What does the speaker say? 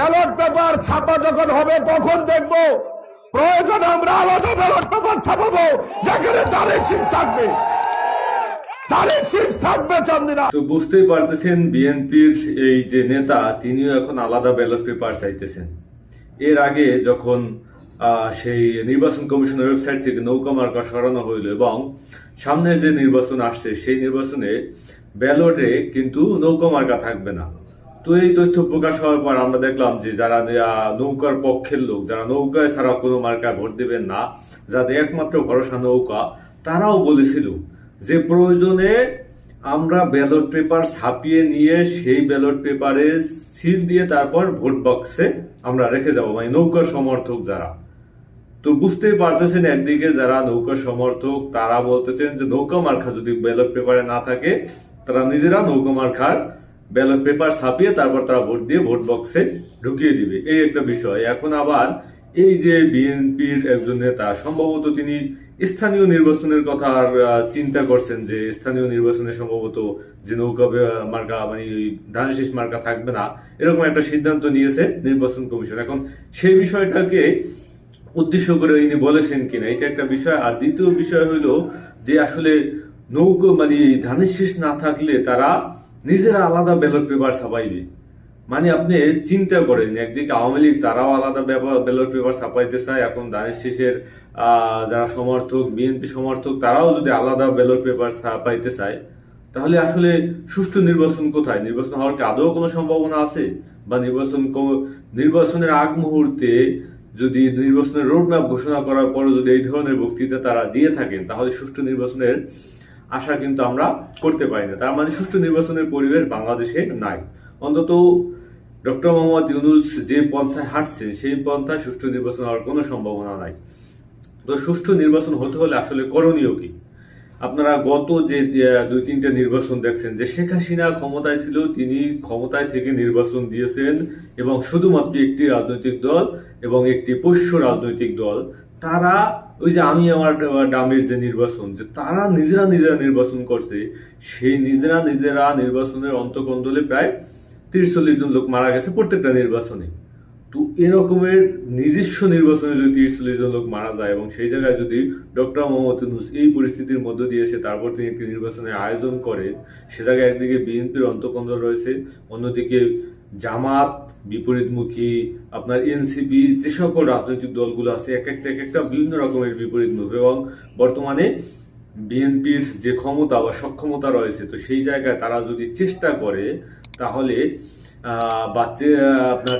Ballot paper ছাপা যখন হবে, তখন দেখব প্রয়োজন আমরা আলাদা ব্যালট পেপার ছাপাবো, যেখানে দাঁড়িয়ে শীষ থাকবে। বুঝতেই পারতেছেন, বিএনপির এই যে নেতা, তিনিও এখন আলাদা ব্যালট পেপার চাইতেছেন। এর আগে যখন সেই নির্বাচন কমিশনের ওয়েবসাইট থেকে নৌকা মার্কা সরানো হইল এবং সামনে যে নির্বাচন আসছে, সেই নির্বাচনে ব্যালটে কিন্তু নৌকা মার্কা থাকবে না। তো এই তথ্য প্রকাশ হওয়ার পর আমরা দেখলাম যে যারা নৌকার পক্ষের লোক, যারা নৌকায় ছাড়া কোনো মার্কা ভোট দেবেন না, যাদের একমাত্র ভরসা নৌকা, তারাও বলেছিল যে প্রয়োজনে আমরা ব্যালট পেপার ছাপিয়ে নিয়ে সেই ব্যালট পেপারে সিল দিয়ে তারপর ভোট বক্সে আমরা রেখে যাব মানে নৌকা সমর্থক যারা। তো বুঝতেই পারতেছেন একদিকে যারা নৌকা সমর্থক, তারা বলতেছেন যে নৌকা মার্কা যদি ব্যালট পেপারে না থাকে, তারা নিজেরা নৌকা মার্কার ব্যালট পেপার ছাপিয়ে তারপর তারা ভোট দিয়ে ভোট বক্সে ঢুকিয়ে দিবে। এই একটা বিষয়। এখন আবার এই যে বিএনপির একজন নেতা সম্ভবত তিনি স্থানীয় নির্বাচনের কথা আর, চিন্তা করছেন যে স্থানীয় নির্বাচনে সম্ভবত যে নৌকা মার্কা মানে ওই ধানের শীষ মার্কা থাকবে না এরকম একটা সিদ্ধান্ত নিয়েছে নির্বাচন কমিশন। এখন সেই বিষয়টাকে উদ্দেশ্য করে ইনি বলেছেন কিনা এটা একটা বিষয়। আর দ্বিতীয় বিষয় হলো যে আসলে নৌকো মানে ধানের শীষ না থাকলে তারা নিজেরা আলাদা ব্যালট পেপার ছাপাইবে। মানে আপনি চিন্তা করেন, একদিকে আওয়ামী লীগ তারাও আলাদা ব্যালট পেপার ছাপাইতে চায়, এখন দানের শেষের যারা সমর্থক, বিএনপি সমর্থক, তারাও যদি আলাদা ব্যালট পেপার ছাপাইতে চায়, তাহলে আসলে সুষ্ঠু নির্বাচন কোথায়? নির্বাচন হওয়ার কি আদৌ কোনো সম্ভাবনা আছে? বা নির্বাচন নির্বাচনের আগ মুহূর্তে যদি নির্বাচনের রোডম্যাপ ঘোষণা করার পরও যদি এই ধরনের বক্তৃতা তারা দিয়ে থাকেন, তাহলে সুষ্ঠু নির্বাচনের আশা কিন্তু আমরা করতে পারি না। তার মানে সুষ্ঠু নির্বাচনের পরিবেশ বাংলাদেশে নাই। অন্তত ডক্টর মোহাম্মদ ইউনুস যে পন্থায় হাঁটছে সেই পন্থায় সুষ্ঠু নির্বাচন হওয়ার কোনো সম্ভাবনা নাই। তো সুষ্ঠু নির্বাচন হতে হলে আসলে করণীয় কি? আপনারা গত যে দুই, তিনটা নির্বাচন দেখছেন যে শেখ হাসিনা ক্ষমতায় ছিল, তিনি ক্ষমতায় থেকে নির্বাচন দিয়েছেন এবং শুধুমাত্র একটি রাজনৈতিক দল এবং একটি পোষ্য রাজনৈতিক দল। তারা ওই যে আমি আমার ডামের যে নির্বাচন, যে তারা নিজেরা নিজেরা নির্বাচন করছে, সেই নিজেরা নিজেরা নির্বাচনের অন্তকন্দলে প্রায় তিরিশ জন লোক মারা গেছে প্রত্যেকটা নির্বাচনে। তো এরকমের নিজস্ব নির্বাচনে যদি তিরিশ চল্লিশ জন লোক মারা যায় এবং সেই জায়গায় যদি ডক্টর মোহাম্মদ ইউনুস এই পরিস্থিতির মধ্য দিয়ে এসে তারপর তিনি একটি নির্বাচনের আয়োজন করে, সে জায়গায় একদিকে বিএনপির অন্তকন্দ রয়েছে, অন্যদিকে জামাত, বিপরীতমুখী, আপনার এনসিপি যে সকল রাজনৈতিক দলগুলো আছে, এক একটা এক একটা বিভিন্ন রকমের বিপরীতমুখী এবং বর্তমানে বিএনপির যে ক্ষমতা বা সক্ষমতা রয়েছে, তো সেই জায়গায় তারা যদি চেষ্টা করে, তাহলে বাচ্চা আপনার